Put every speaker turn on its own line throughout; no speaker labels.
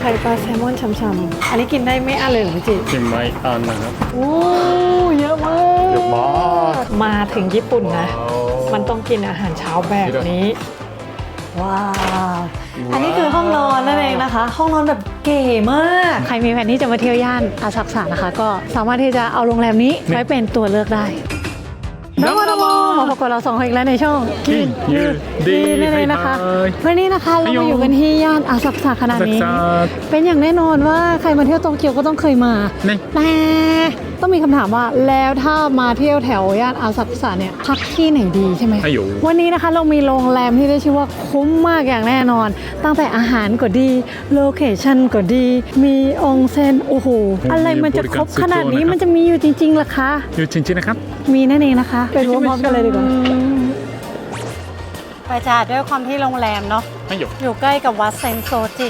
ไข่ปลาแซลมอนช่ำๆ อันนี้กินได้ไม่อั้นเลยเหรอพี่จิ
กินไม่อันนะครับ
โอ้เยอะมาก
เยอะมาก
มาถึงญี่ปุ่นนะ มันต้องกินอาหารเช้าแบบนี้ ว้าว อันนี้คือห้องนอนนั่นเองนะคะ ห้องนอนแบบเก๋มาก ใครมีแผนที่จะมาเที่ยวย่านอาซักสะนะคะ ก็สามารถที่จะเอาโรงแรมนี้ไว้เป็นตัวเลือกได้ น้ำมันมมาพบกับเราสองคนอีกแล้วในช่อง
กินยืดดี
นั่นเองนะคะวันนี้นะคะเรามาอยู่กันที่ย่านอาซักซาขนาดนี้ เป็นอย่างแน่นอนว่าใครมาเที่ยวโตเกียวก็ต้องเคยมาแต่ ต้องมีคำถามว่าแล้วถ้ามาเที่ยวแถวย่านอาซักสะเนี่ยพักที่ไหนดีใช่ไหม
ให้อยู่
วันนี้นะคะเรามีโรงแรมที่ได้ชื่อว่าคุ้มมากอย่างแน่นอน ตั้งแต่อาหารก็ดีโลเคชั่นก็ดี มีองเซนโอ้โหอะไรมันจะครบขนาดนี้มันจะมีอยู่จริงๆล่ะคะ
อยู่จริงๆนะครับ
มีนั่นเองนะคะไปรู้พร้อมกันเลยดีกว่าไปจ้าด้วยความที่โรงแรมเนาะ
ให้อยู่
อยู่ใกล้กับวัดเซนโซจิ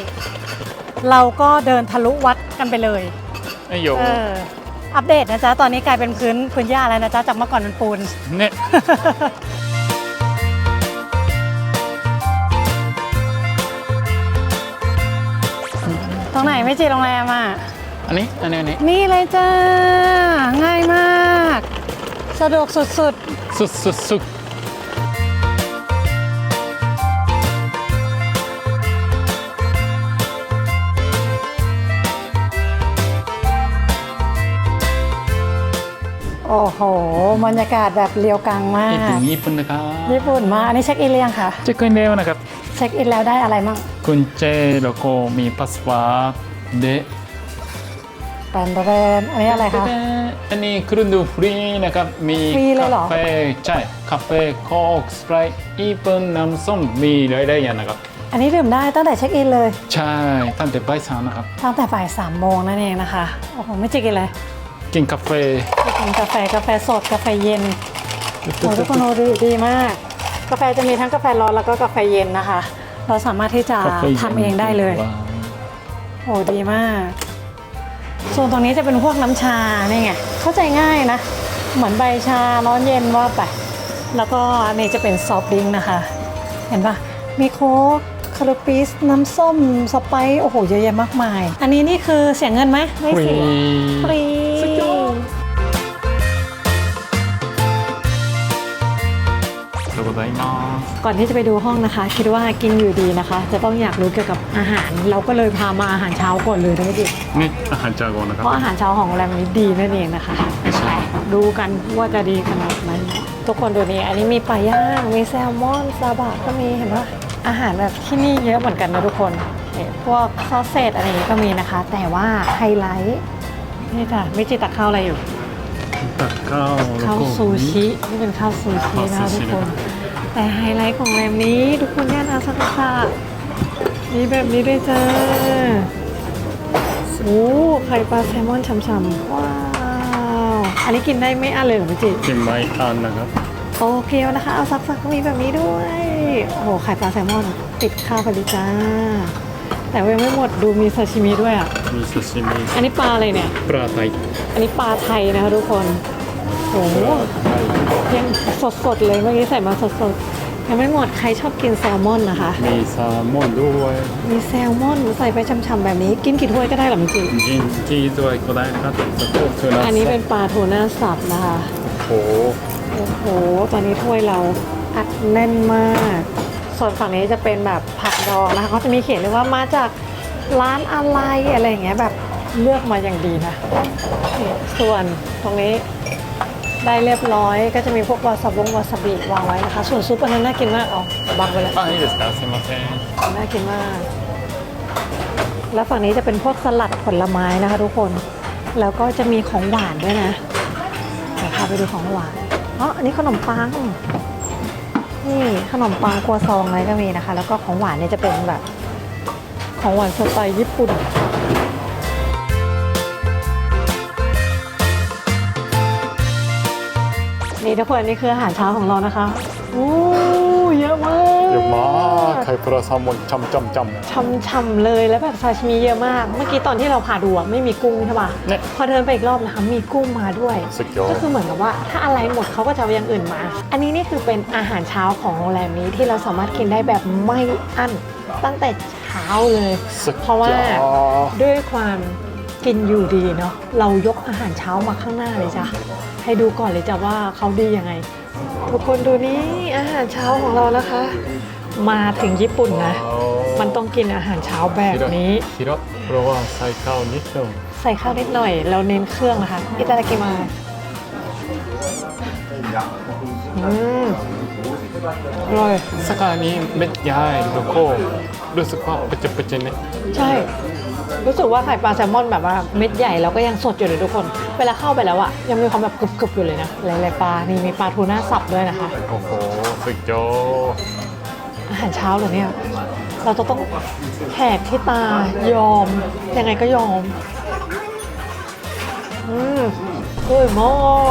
เราก็เดินทะลุวัดกันไปเลย
ให้อยู่
เอออัปเดตนะจ๊ะ ตอนนี้กลายเป็นพื้นพื้นหญ้าแล้วนะจ๊ะ จากเมื่อก่อนเป็นปูน
เนี่ย
ตรงไหนไม่จีโรงแรมอะ
อันนี้ อันนี้อันนี้
นี่เลยจ้า ง่ายมาก สะดวกสุด
สุดสุดสุด
โอ้โหบรรยากาศแบบเรียวกังมา
ญี่ปุ่น
ก
ญี่ปุ่นนะครับ
ญี่ปุ่นมากอันนี้เช็คอินหรือยังคะ
เจะขึ้นเร็วนะครับ
เช็คอินแล้วได้อะไรมั่ง
กุญแจแล้วก็มีพาสปอร์ตเดะ
แปนแปนอันนี้อะไรคะ
อันนี้เครื่องดื่มฟรีนะครับ มี
ฟรีเลยเหรอ
กาแฟใช่ กาแฟโค้กสไปร์อีเปิลน้ำส้มมีหลายๆอย่างนะครับ
อันนี้ดื่มได้ตั้งแต่เช็คอินเลย
ใช่ ตั้งแต่บ่ายสามนะครับ
ตั้งแต่บ่ายสามโมงนั่นเองนะคะ โอ้โห ไม่จิกินเลย
กินกาแฟ
กินกาแฟกาแฟสดกาแฟเย็นโอ้ทุกคนดูดีมาก กาแฟจะมีทั้งกาแฟร้อนแล้วก็กาแฟเย็นนะคะ เราสามารถที่จะ
กาแฟย็น
ทำเองได้เลย
ว้าว
โอ้ดีมากส่วนตรงนี้จะเป็นพวกน้ำชานี่ไงเข้าใจง่ายนะ เหมือนใบชาร้อนเย็นว่าไปแล้วก็อันนี้จะเป็นซอฟต์ดริงก์นะคะ เห็นปะมีโค้กคาราปิสน้ำส้มสไปซ์โอ้โหเยอะแยะมากมาย อันนี้นี่คือเสียเงินไหมไม่
ฟรี
เสียฟรี
ขอบคุณมาก
ก่อนที่จะไปดูห้องนะคะ คิดว่ากินอยู่ดีนะคะ จะต้องอยากรู้เกี่ยวกับอาหาร เราก็เลยพามาอาหารเช้าก่อนเลยนะพี่ดิ
นี่อาหารจากอนนะค
เพ
รับ
ราะอาหารเช้าของโรงแรมนี้ดีนั่นเองนะคะ
ใช่
ดูกันว่าจะดีขนาดไหนทุกคนดูนี่อันนี้มีปลาย่างมีแซลมอนซาบะก็มีเห็นปะอาหารแบบที่นี่เยอะเหมือนกันนะทุกคนเนี่ยพวกซอสเศษอะไรอย่างนี้ก็มีนะคะ แต่ว่าไฮไลท์นี่จ้ะไม่จิตักข้าวอะไรอยู่
ตักข้าวแล้ว
ข้าว
ก็
ซูชินี่เป็นข้าวซูชินะ
ข้าว
คะ
ซู
ทุ
ชิ
กคน แต่ไฮไลท์ของแรมนี้ ทุกคนย่านอาซากุสะมีแบบนี้ด้วยจ้าโอ้ไข่ปลาแซลมอนฉ่ำๆว้าว อันนี้กินได้ไม่อั้นเลยเหรอพี่จิ
กินไม่อันนะครับ
โอเคนะคะ เอาซักๆก็มีแบบนี้ด้วย โอ้โหไข่ปลาแซลมอนติดข้าวพอดีจ้า แต่ยังไม่หมดดูมีซาชิมิด้วยอะ
มีซูชิมี
อันนี้ปลาอะไรเนี่ย
ปลาไทย
อันนี้ปลาไทยนะคะทุกคนโอ้โหยั งสดๆเลยเมื่อกี้ใส่มาสดๆยังไม่หมดใครชอบกินแซลมอนนะคะ
มีแซลมอนด้วย
มีแซลมอนใส่ไปช่ำๆแบบนี้ กินกี่ถ้วยก็ได้เหรอมิจิ
กินที่ด้วยก็ได้นะครับแล้วก็ทูน่า
อันนี้เป็นปลาทูน่าสับนะคะ
โอ้โห
โอ้โหตอนนี้ถ้วยเราอัดแน่นมาก ส่วนฝั่งนี้จะเป็นแบบผักดองนะคะเขาจะมีเขียนเลยว่ามาจากร้านอะไรอะไรอย่างเงี้ยแบบเลือกมาอย่างดีนะนี่ส่วนตรงนี้ ได้เรียบร้อยก็จะมีพวกวาซาบงวาซาบิวางไว้นะคะ ส่วนซุปอันนั้นน่ากินมากเอาบังไปเลย
あいいですかすいません
น่ากินมาก แล้วฝั่งนี้จะเป็นพวกสลัดผลไม้นะคะทุกคน แล้วก็จะมีของหวานด้วยนะ เดี๋ยวพาไปดูของหวานอ๋ออันนี้ขนมปัง นี่ขนมปังครัวซองอะไรก็มีนะคะ แล้วก็ของหวานเนี่ยจะเป็นแบบ ของหวานสไตล์ญี่ปุ่น นี่ทุกคนนี่คืออาหารเช้าของเรานะคะโอ้เยอะมาก
เยอะมากไข่ปลาแซลมอนจำจำจำ
ช่ำๆเลยแล้วแบบซาชิมิเยอะมาก เมื่อกี้ตอนที่เราพาดูอะไม่มีกุ้งใช่ป่ะ
เนี่ย
พอเดินไปอีกรอบนะคะมีกุ้งมาด้วย
สุดยอด
ก็คือเหมือนกับว่า ถ้าอะไรหมดเขาก็จะเอาอย่างอื่นมา อันนี้นี่คือเป็นอาหารเช้าของโรงแรมนี้ที่เราสามารถกินได้แบบไม่อั้นตั้งแต่เช้าช้าเลย
สุด
เพราะว่า
ยอด
ด้วยความ กินอยู่ดีเนาะเรายกอาหารเช้ามาข้างหน้าเลยจ้ะให้ดูก่อนเลยจ้ะว่าเขาดียังไง ทุกคนดูนี้อาหารเช้าของเรานะคะ มาถึงญี่ปุ่นนะ มันต้องกินอาหารเช้าแบบนี้
ฮิโรเพราะว่าใส่ข้าวนิดหน่อย
ใส่ข้าวนิดหน่อย แล้วเน้นเครื่องนะคะอิตาลีมาอืมอร่อย
สกานี้เม็ดใหญ่แล้วก็รู้สึกว่าเป็นจะเป็นเนี่ย
ใช่ รู้สึกว่าไข่ปลาแซลมอนแบบว่าเม็ดใหญ่แล้วก็ยังสดอยู่เลยทุกคน เวลาเข้าไปแล้วอะยังมีความแบบกรึบๆอยู่เลยนะหลายๆปลานี่มีปลาทูน่าสับด้วยนะคะ
โอ้โหสุดยอด
อาหารเช้าเหรอเนี่ย เราจะต้องแหกที่ตายอม ยังไงก็ยอม อืมอร่อยมา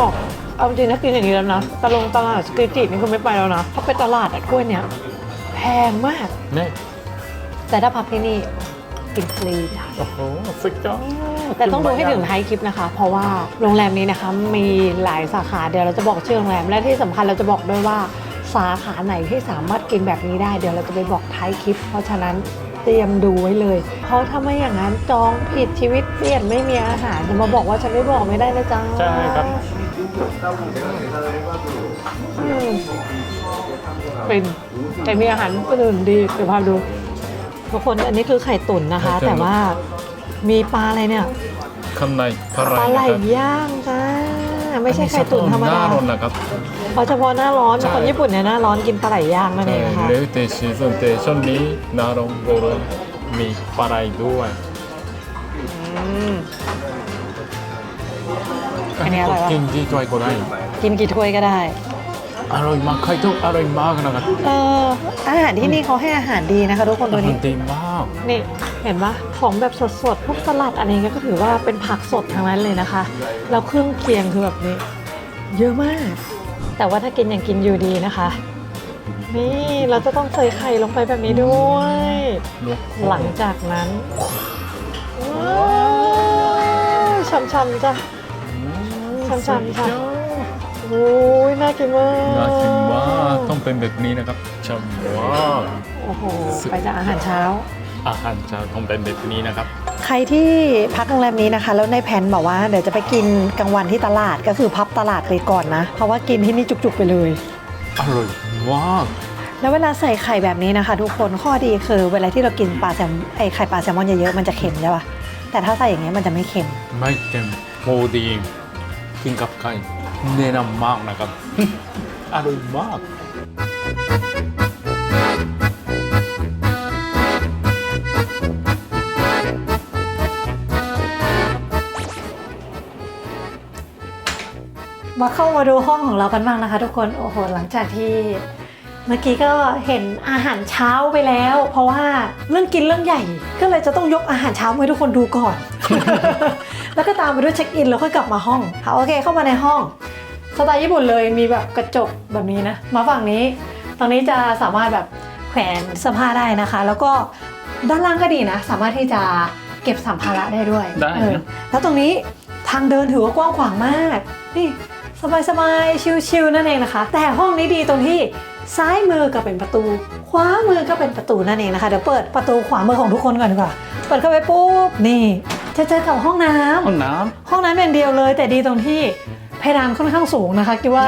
กเอาจริงนะกินอย่างนี้แล้วนะตะลงตลาดสตรีทจีนี่คือไม่ไปแล้วนะเพราะไปตลาดอะถ้วยเนี้ยแพงมาก
ね
แต่ถ้าพักที่นี่ กินฟรีจ้ะ
โอ้โหสุดยอด
แต่ต้องดูให้ถึงท้ายคลิปนะคะ เพราะว่าโรงแรมนี้นะคะมีหลายสาขาเดี๋ยวเราจะบอกชื่อโรงแรมและที่สำคัญเราจะบอกด้วยว่าสาขาไหนที่สามารถกินแบบนี้ได้เดี๋ยวเราจะไปบอกท้ายคลิป เพราะฉะนั้นเตรียมดูไว้เลย เพราะถ้าไม่อย่างนั้นจองผิดชีวิตเปลี่ยนไม่มีอาหารจะมาบอกว่าฉันไม่บอกไม่ได้นะจ๊ะ
ใช่ครับ
อืมเป็นแต่มีอาหารอื่นดีเดี๋ยวพาดู ทุกคนอันนี้คือไข่ตุ๋นนะคะ แต่ว่ามีปลาอะไรเนี่ย
ข้างในปลา
ปลา
ไห
ไห
ล
ล
นะครับ
ย่างจ้าไม่ใช่ไข่ตุ๋นธรรม
ห
ดา
น้าร้อนนะครับ
เพราะเฉพาะหน้าร้อน
ใช่
คนญี่ปุ่นเนี่ยหน้าร้อนกินปลาไหลย่างนั่นเองนะคะ
หรือเตชิซุนเตช่วงนี้หน้าร้อนโกรมีปลาไหลด้วย
อืมอันนี้อร่อยปะ
กินที่ถ้วยก็ได้
กินกี่ถ้วยก็ได้
อร่อยมากไข่ต้มอร่อยมากนะครับ
เอออาหารที่นี่เขาให้อาหารดีนะคะ ทุกคนดู
อาหา
นี่
รดีมาก
นี่เห็นปะของแบบสดๆพวกสลัดอะไรเงี้ยก็ถือว่าเป็นผักสดทั้งนั้นเลยนะคะ แล้วเครื่องเคียงคือแบบนี้ เยอะมาก แต่ว่าถ้ากินอย่างกินอยู่ดีนะคะ นี่เราจะต้องใส่ไข่ลงไปแบบนี้ด้วยหลังจากนั้นว้าวช่ำๆจ้ะช้ำๆค่ะ โอ้ยน่ากินมาก
น่ากินมากต้องเป็นแบบนี้นะครับฉ่ำมาก
โอ้โหไปจากอาหารเช้า
อาหารจะต้องเป็นแบบนี้นะครับ
ใครที่พักโรงแรมนี้นะคะ แล้วในแผนบอกว่าเดี๋ยวจะไปกินกลางวันที่ตลาดก็คือพับตลาดไปก่อนนะ เพราะว่ากินที่นี่จุกๆไปเลย
อร่อยมาก
แล้วเวลาใส่ไข่แบบนี้นะคะ ทุกคนข้อดีคือ เวลาที่เรากินปลาแซลมไอไข่ปลาแซลมอนเยอะๆมันจะเค็มใช่ปะแต่ถ้าใส่อย่างเงี้ยมันจะไม่เค็ม
ไม่เค็มโมดีกินกับไข่ แนะนำมากนะครับ อร่อยมาก
มาเข้ามาดูห้องของเรากันบ้างนะคะ ทุกคน โอ้โห หลังจากที่ เมื่อกี้ก็เห็นอาหารเช้าไปแล้ว เพราะว่าเรื่องกินเรื่องใหญ่ ก็เลยจะต้องยกอาหารเช้ามาให้ทุกคนดูก่อน แล้วก็ตามไปด้วยเช็คอินแล้วค่อยกลับมาห้องค่ะโอเคเข้ามาในห้องสไตล์ญี่ปุ่นเลยมีแบบกระจกแบบนี้นะ มาฝั่งนี้ ตรงนี้จะสามารถแบบแขวนเสื้อผ้าได้นะคะ แล้วก็ด้านล่างก็ดีนะ สามารถที่จะเก็บสัมภาระได้ด้วย
ได้นะ
เออแล้วตรงนี้ทางเดินถือว่ากว้างขวางมาก นี่สบายๆชิลๆนั่นเองนะคะ แต่ห้องนี้ดีตรงที่ ซ้ายมือก็เป็นประตู ขวามือก็เป็นประตูนั่นเองนะคะ เดี๋ยวเปิดประตูขวามือของทุกคนก่อนดีกว่า เปิดเข้าไปปุ๊บ นี่ จะเจอกับห้องน้ำ
ห้องน้
ห้องน้ำอย่างเดียวเลย แต่ดีตรงที่เพดานค่อนข้างสูงนะคะคิดว่า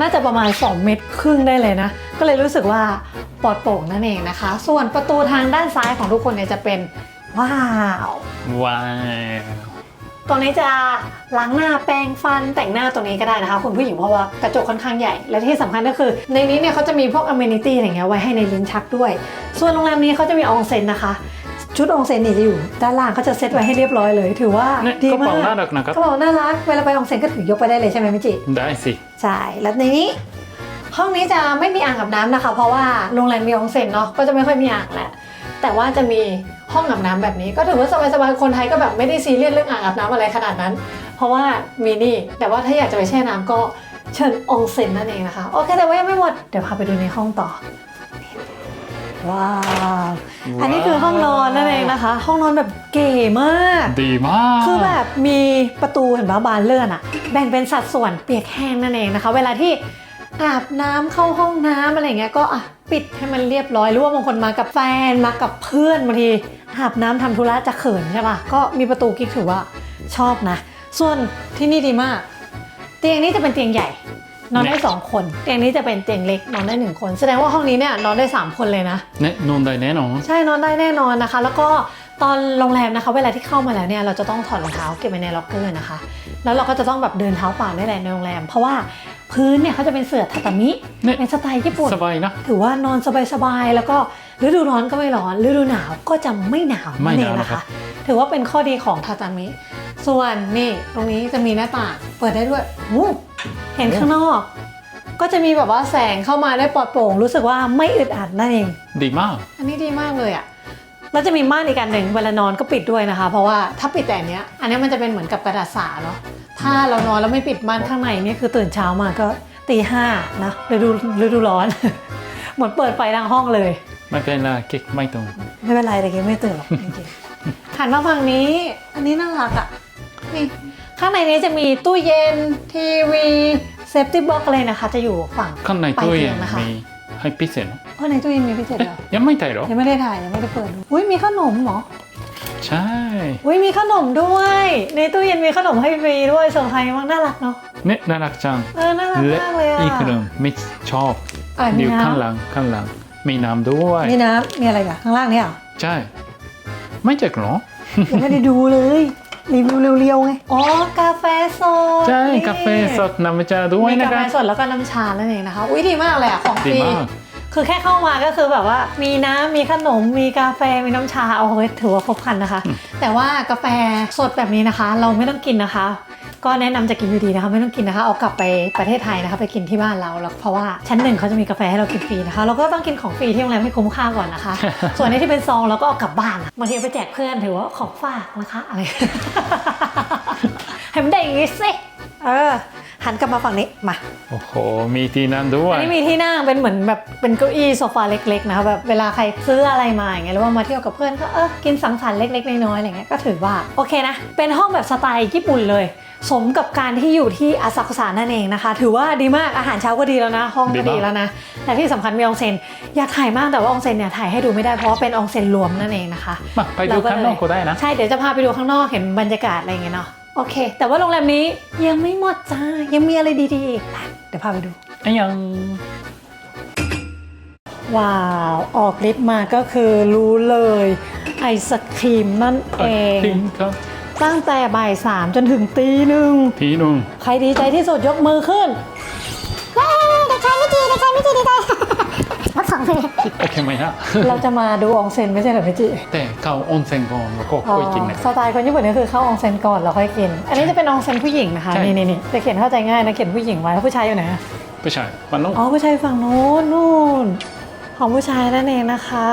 น่าจะประมาณ 2 เมตรครึ่งได้เลยนะ ก็เลยรู้สึกว่าปลอดโปร่งนั่นเองนะคะ ส่วนประตูทางด้านซ้ายของทุกคนเนี่ยจะเป็นว้าวำ
ว้าว
ตรงนี้จะล้างหน้าแปรงฟันแต่งหน้าตรงนี้ก็ได้นะคะ คุณผู้หญิงเพราะว่ากระจกค่อนข้างใหญ่ และที่สำคัญก็คือ ในนี้เนี่ยเขาจะมีพวกอเมนิตี้อะไรเงี้ยไว้ให้ในลิ้นชักด้วย ส่วนโรงแรมนี้เขาจะมีอองเซ็นนะคะชุดอองเซ็นเนี่ยจะอยู่ด้านล่างเขาจะเซตไว้ให้เรียบร้อยเลย ถือว่า
เนี่ย
ดี
กระ
มา
เป๋ากน่ารักนะครับ
กระเป๋าน่ารักเวลาไปอองเซ็นก็ถือยกไปได้เลยใช่ไหมมิจิ
ได้สิ
ใช่แล้วในนี้ ห้องนี้จะไม่มีอ่างอาบน้ำนะคะ เพราะว่าโรงแรมมีอองเซ็นเนาะก็จะไม่ค่อยมีอ่างแหละ แต่ว่าจะมีห้องอาบน้ำแบบนี้ ก็ถือว่าสบายๆคนไทยก็แบบไม่ได้ซีเรียสเรื่องอ่างอาบน้ำอะไรขนาดนั้น เพราะว่ามีนี่แต่ว่าถ้าอยากจะไปแช่น้ำก็เชิญอองเซ็นนั่นเองนะคะโอเคแต่ว่ายังไม่หมดเดี๋ยวพาไปดูในห้องต่อว้าว อันนี้คือห้องนอนนั่นเองนะคะ ห้องนอนแบบเก๋มาก
ดีมาก
คือแบบมีประตูเห็นปะบานเลื่อนอะแบ่งเป็นสัดส่วนเปียกแห้งนั่นเองนะคะ เวลาที่ อาบน้ำเข้าห้องน้ำอะไรเงี้ยก็ปิดให้มันเรียบร้อยหรือว่าบางคนมากับแฟนมากับเพื่อนบางทีอาบน้ำทำธุระจะเขินใช่ปะก็มีประตูกิ๊กถือว่าชอบนะ ส่วนที่นี่ดีมาก เตียงนี้จะเป็นเตียงใหญ่ นอนได้สองคน เตียงนี้จะเป็นเตียงเล็กนอนได้หนึ่งคน แสดงว่าห้องนี้เนี่ยนอนได้สามคนเลยนะ
แน่นอนได้แน่นอน
ใช่นอนได้แน่นอนนะคะ แล้วก็ ตอนโรงแรมนะคะเวลาที่เข้ามาแล้วเนี่ยเราจะต้องถอดรองเท้าเก็บไว้ในล็อกเกอร์นะคะ แล้วเราก็จะต้องแบบเดินเท้าเปล่าได้แหละในโรงแรม เพราะว่าพื้นเนี่ยเขาจะเป็นเสื่อทาตามิ
ね
เป็นสไตล์ญี่ปุ่น
สบายนะ
ถือว่านอนสบายๆแล้วก็ฤดูร้อนก็ไม่ร้อนฤดูหนาวก็จะไม่หนาว
ไม่
นั่น
ห
เอนา
ว
ง
นะ
นะ
ครั
คะ
บ
ถือว่าเป็นข้อดีของทาตามิส่วนนี่ตรงนี้จะมีหน้าต่างเปิดได้ด้วยอู้เห็นข้างนอก ก็จะมีแบบว่าแสงเข้ามาได้ปลอดโปร่ง รู้สึกว่าไม่อึดอัดนั่นเอง
ดีมาก
อันนี้ดีมากเลยอะ่ะ แล้วจะมีม่านอีกอันหนึ่งเวลานอนก็ปิดด้วยนะคะ เพราะว่าถ้าปิดแต่อันเนี้ย อันเนี้ยมันจะเป็นเหมือนกับกระดาษสาเนาะถ้าเรานอนแล้วไม่ปิดม่านข้างในนี่คือตื่นเช้ามาก็ตีห้านะฤดูฤดูร้อน เหมือนเปิดไฟทางห้องเลย
ไม่เป็นไรเก็กไม่ตรง
ไม่เป็นไรแต่กี้ไม่ตื่นหรอกจริงๆหันมาฝั่งนี้ อันนี้น่ารักอะ่ะนี่ข้างในนี้จะมีตู้เย็นทีวีเซฟตี้บ็อกเลยนะคะ จะอยู่ฝั่ง
ข้างในตู้เย็น
ปลายเตียงนะคะ
มีให้พิเศษเนอะ
เออในตู้เย็นมีพิเศษ
เอ๊ะ
เหรอ
ยังไม่ถ่ายเหรอ
ยังไม่ได้ถ่ายยังไม่ได้เปิดดูอุ้ยมีขนมเหรอ
ใช่
อุ้ยมีขนมด้วย ในตู้เย็นมีขนมให้ฟรีด้วยเซอร์ไพรส์มากน่ารักเนาะ
เนี่ยน่ารักจัง
เออน่ารัก
และ
มากเลยอะ
อีกเรื่องไม่ชอบ
อะมี
อยู่
น้
ข้างหลังข้างหลังมีน้ำด้วยำ
มีน้ำมีอะไรอะข้างล่างเนี่ยเหรอ
ใช่ ไม่เจ็กเหรอ
ยังไม่ได้ดูเลย รีวิวเร็วๆไง อ๋อกาแฟสด
ใช่
นี่
กาแฟสดน้ำชาด้วย
มี
นะ
กา
ค
แฟ
รับ
สดแล้วก็น้ำชานั่นเองนะคะ อุ้ยดีมากเลยอะของฟ
ดี
รี
มาก
คือแค่เข้ามาก็คือแบบว่า มีน้ำมีขนม มีกาแฟ มีน้ำชา เอาไว้ถือว่าครบครันนะคะ แต่ว่ากาแฟสดแบบนี้นะคะ เราไม่ต้องกินนะคะ ก็แนะนำจะกินอยู่ดีนะคะไม่ต้องกินนะคะเอากลับไปประเทศไทยนะคะไปกินที่บ้านเราแล้วเพราะว่าชั้นหนึ่งเขาจะมีกาแฟให้เรากินฟรีนะคะเราก็ต้องกินของฟรีที่โรงแรมให้คุ้มค่าก่อนนะคะ ส่วนในที่เป็นซองเราก็เอากลับบ้านบางทีเอาไปแจกเพื่อนถือว่าของฝากนะคะอะไรให้มันได้อย่างงี้สิเออ หันกลับมาฝั่งนี้มา
โอ้โห มีที่นั่นด้ว
อั
ย
นนี้มีที่นั่งเป็นเหมือนแบบเป็นเก้าอี้โซฟาเล็กๆนะคะแบบเวลาใครซื้ออะไรมาอย่างเงี้ยหรือว่ามาเที่ยวกับเพื่อนก็เออกินสังสรรค์เล็กๆน้อยๆอะไรเงี้ยก็ถือว่าโอเคนะ เป็นห้องแบบสไตล์ญี่ปุ่นเลย สมกับการที่อยู่ที่อาซากุสะนั่นเองนะคะ ถือว่าดีมากอาหารเช้าก็ดีแล้วนะ ห้องก็
ดีมาก
ดีแล้วนะแต่ที่สำคัญมีอองเซ็นอยากถ่ายมากแต่ว่าอองเซ็นเนี่ยถ่ายให้ดูไม่ได้เพราะว่าเป็นอองเซ็นรวมนั่นเองนะคะ
มาไปดูข้างนอกก็ได้นะ
ใช่เดี๋ยวจะพาไปดูข้างนอกเห็นบรรยากาศอะไรอย่างเงี้ยเนาะ โอเค แต่ว่าโรงแรมนี้ยังไม่หมดจ้า ยังมีอะไรดีๆอีกไปเดี๋ยวพาไปดู
ไอ้ยัง
ว้าว ออกลิฟต์มาก็คือรู้เลย ไอศครีมนั่นเอง
ทิ้งครับ
ตั้งแต่บ่ายสามจนถึงตีหนึ่ง
ทีหนุ่ง
ใครดีใจที่สุดยกมือขึ้น
ว้าวเด็กชายไม่จีเด็กชายไม่จีดีใจ รักสองเลย
โอเคไหมฮะ
เราจะมาดูอองเซ็นไม่ใช่เหรอพี่จิ
แต่เข้าออนเซ็นก่อนแล้วก็ค่อยกินนะ
สไตล์คนญี่ปุ่นก็คือเข้าอองเซ็นก่อนแล้วค่อยกิน อันนี้จะเป็นอองเซ็นผู้หญิงนะคะ
ใช่
นี่นี่นี่จะเขียนเข้าใจง่ายนะเขียนผู้หญิงไว้แล้วผู้ชายอยู่ไหนอะ
ผู้ชายมันต้อง
อ๋อผู้ชายฝั่งโน้นนู่นของผู้ชายนั่นเองนะคะ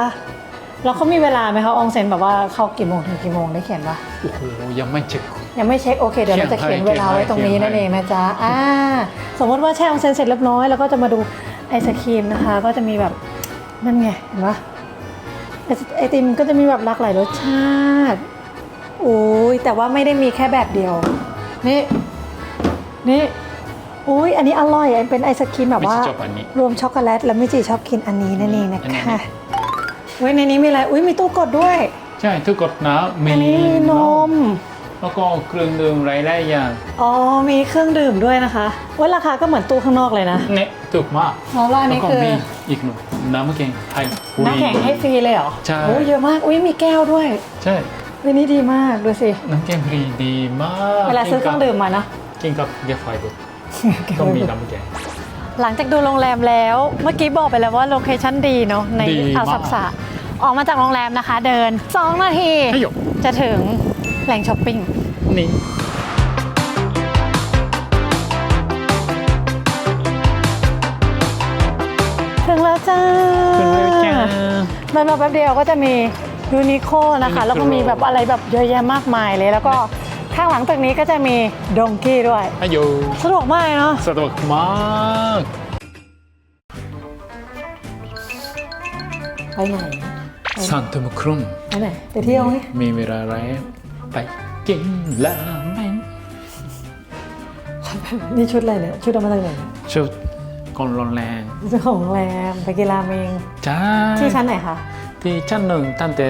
แล้วเขามีเวลาไหมคะอองเซ็นแบบว่าเข้ากี่โมงถึงกี่โมงได้เขียนปะ
โอ้โหยังไม่เช็ค
ยังไม่เช็คโอเคเดี๋ยวเราจะเขียนเวลาไว้ตรงนี้
เขียนให้
นั่นเองนะจ๊ะอ่าสมมติว่าแช่อองเซ็นเสร็จเรียบร้อยแล้วก็จะมาดูไอศครีมนะคะ ก็จะมีแบบ นั่นไง เห็นปะไอศไอติมก็จะมีแบบหลากหลายรสชาติโอ้ยแต่ว่าไม่ได้มีแค่แบบเดียว นี่ นี่อุ้ยอันนี้อร่อยอันเป็นไอศครีมแบบ
ไม่
ว่า
ใช่จบอันนี้
รวมช็อกโกแลตแล้วไม่จีชอบกินอันนี้นั่นเองนะ
อันนี้
คะเว้ยในนี้มีอะไร อุ้ยมีตู้กดด้วย
ใช่ทุกกดนะมี
อันนี้มีนม
แล้วก็เครื่องดื่มหลายๆอย่าง
อ๋อ มีเครื่องดื่มด้วยนะคะเว้ยราคาก็เหมือนตู้ข้างนอกเลยนะ
เนี่ยถูกมาก
แล้วอัน
แล้ว
นี้
ก็
คือ
มีอีกหนึ่งน้ำแข็งให้ฟรี
น้ำแข็งให้ฟรีเลยเหรอ
ใช่
โอ้ยเยอะมาก อุ้ยมีแก้วด้วย
ใช่
วินี่ดีมากดูสิ
น้ำแข็งฟรีดีมาก
เวลาซื้อเครื่องดื่มมานะ
กินกับเบียร์ไฟด้วยต้องมีน้ำแข็ง
หลังจากดูโรงแรมแล้ว เมื่อกี้บอกไปแล้วว่าโลเคชั่นดีเนาะใน
ดีมาก
อาซับสะออกมาจากโรงแรมนะคะ เดิน 2 นาที
ให้หยก
จะถึง แหล่งช้อปปิ้ง
นี่
ถึงแล้วจ้า
เป็นเลยจ้า
เดินมาแป๊บเดียวก็จะมียูนิโคนะคะ
Uniqlo
แล้วก็มีแบบอะไรแบบเยอะแยะมากมายเลย แล้วก็ข้างหลังตึกนี้ก็จะมีดงกี้ด้วย
ให้หยก
สะดวกมากเลยเนาะ
สะดวกมาก
ไปไหน
สันตุมครุม
ไปไหนไปเที่ยวไหม
มีเวลาแล้ว ไปกินราเมง
นี่ชุดอะไรเนี่ย ชุดเอามาจากไหน
ชุดคนโรงแรม
เจ้าของโรงแรมไปกินราเมง
ใช่
ที่ชั้นไหนคะ
ที่ชั้นหนึ่งตั้งแต่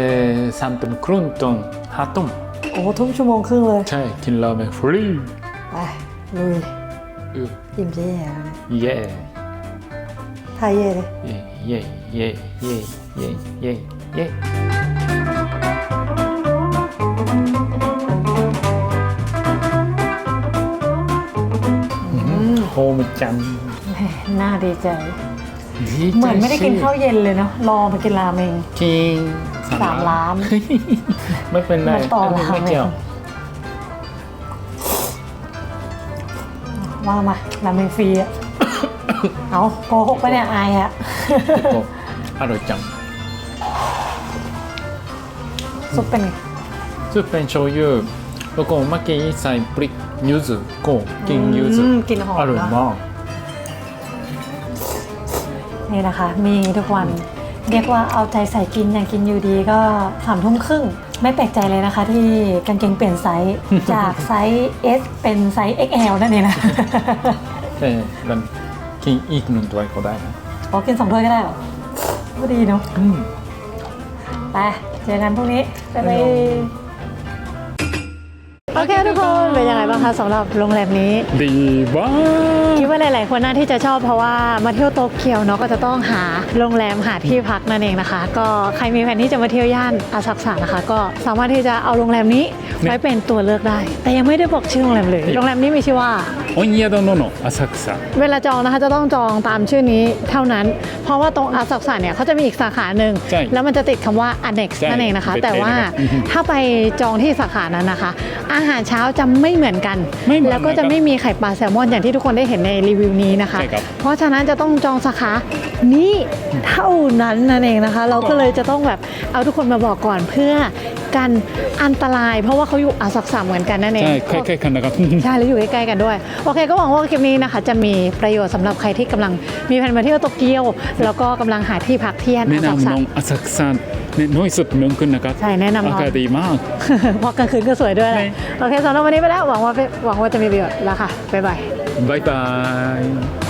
สามทุ่มครึ่งจนห้าทุ่ม
โอ้ทุ่มชั่วโมงครึ่งเลย
ใช่ กินราเมงฟรี
ไปลุย
เออ
อิ่มแย่แล้วเนี่ย
เย่
ทายเย่เลย
เย่เย่เย่เย่เย่เย่เย่ โฮมจัง
แหมน่าดีใจ
ดีใจ
เหมือนไม่ได้กินข้าวเย็นเลยเนาะรอมากินราเมง
กิน
สามล้าน
ไม่เป็นไร
มาต่อ
ไม่
ราเมง
เกี่ยว
ว่ามาราเมงฟรีอะเอาโกหกปะเนี่ยอายอะ
ก็อร่อยจัง
ซุปเป็นไง
ซุปเป็นโชยุแล้วก็เมื่อกี้ใส่พริก ยูสุก็กินยูสุ
อืมกลิ่นหอม
อร่อย
นะ
มาก
นี่นะคะ มีทุกวัน เรียกว่าเอาใจใส่กินอย่างกินอยู่ดีก็สามทุ่มครึ่ง ไม่แปลกใจเลยนะคะ ที่กางเกงเปลี่ยนไซส์ จากไซส์ S เป็นไซส์ XL นั่นเองนะ
แต่มันกินอีกหนึ่งถ้วยก็ได้นะ
พอกินสองถ้วยก็ได้เหรอก็ดีเนาะ
อืม
ไป เจอกันพรุ่งนี้ บ๊ายบาย โอเคทุกคนเป็นยังไงบ้างคะสำหรับโรงแรมนี้
ดีบ้า
คิดว่าหลาย ๆ คนน่าที่จะชอบเพราะว่ามาเที่ยวโตเกียวเนาะก็จะต้องหาโรงแรมหาที่พักนั่นเองนะคะ ก็ใครมีแผนที่จะมาเที่ยวย่านอาซากษานะคะ ก็สามารถที่จะเอาโรงแรมนี้ไว้เป็นตัวเลือกได้ แต่ยังไม่ได้บอกชื่อโรงแรมเลย โรงแรมนี้มีชื่อว่า
โอเนียโดโนโนอาซากษา
เวลาจองนะคะจะต้องจองตามชื่อนี้เท่านั้น เพราะว่าตรงอาซากษาเนี่ยเขาจะมีอีกสาขาหนึ่งแล้วมันจะติดคำว่า annex นั่นเองนะคะ แต่ว่าถ้าไปจองที่สาขานั้นนะคะอาหารเช้าจะไม่เหมือนกัน
ไม่เหมือน
แล้วก็จะ
นะครับ
ไม่มีไข่ปลาแซลมอนอย่างที่ทุกคนได้เห็นในรีวิวนี้นะคะ
ใช่ครับ
เพราะฉะนั้นจะต้องจองสาขานี้เท่านั้นนั่นเองนะคะ เราก็เลยจะต้องแบบเอาทุกคนมาบอกก่อนเพื่อันอันตราย เพราะว่าเขาอยู่อาสักสามเหมือนกันนั่นเอง
ใช่ใกล้ๆกันนะครับ
ใช่แล้วอยู่ใกล้ๆกันด้วย โอเคก็หวังว่าคลิปนี้นะคะจะมีประโยชน์สำหรับใครที่กำลังมีแผนมาเที่ยวโตเกียว แล้วก็กำลังหาที่พักเที่ยน
แนะ
อาสัก
นำ
สา
น้องอาซักซามเนี่ยน้อยสุดเมืองขึ้นนะครับ
ใช่แนะนำอา
กาศดีมาก
เพราะกลางคืนก็สวยด้วยแะโอเคสำหรับวันนี้ไปแล้วหวังว่าหวังว่าจะมีประโยชน์แล้วค่ะบ๊ายบาย
บ๊ายบาย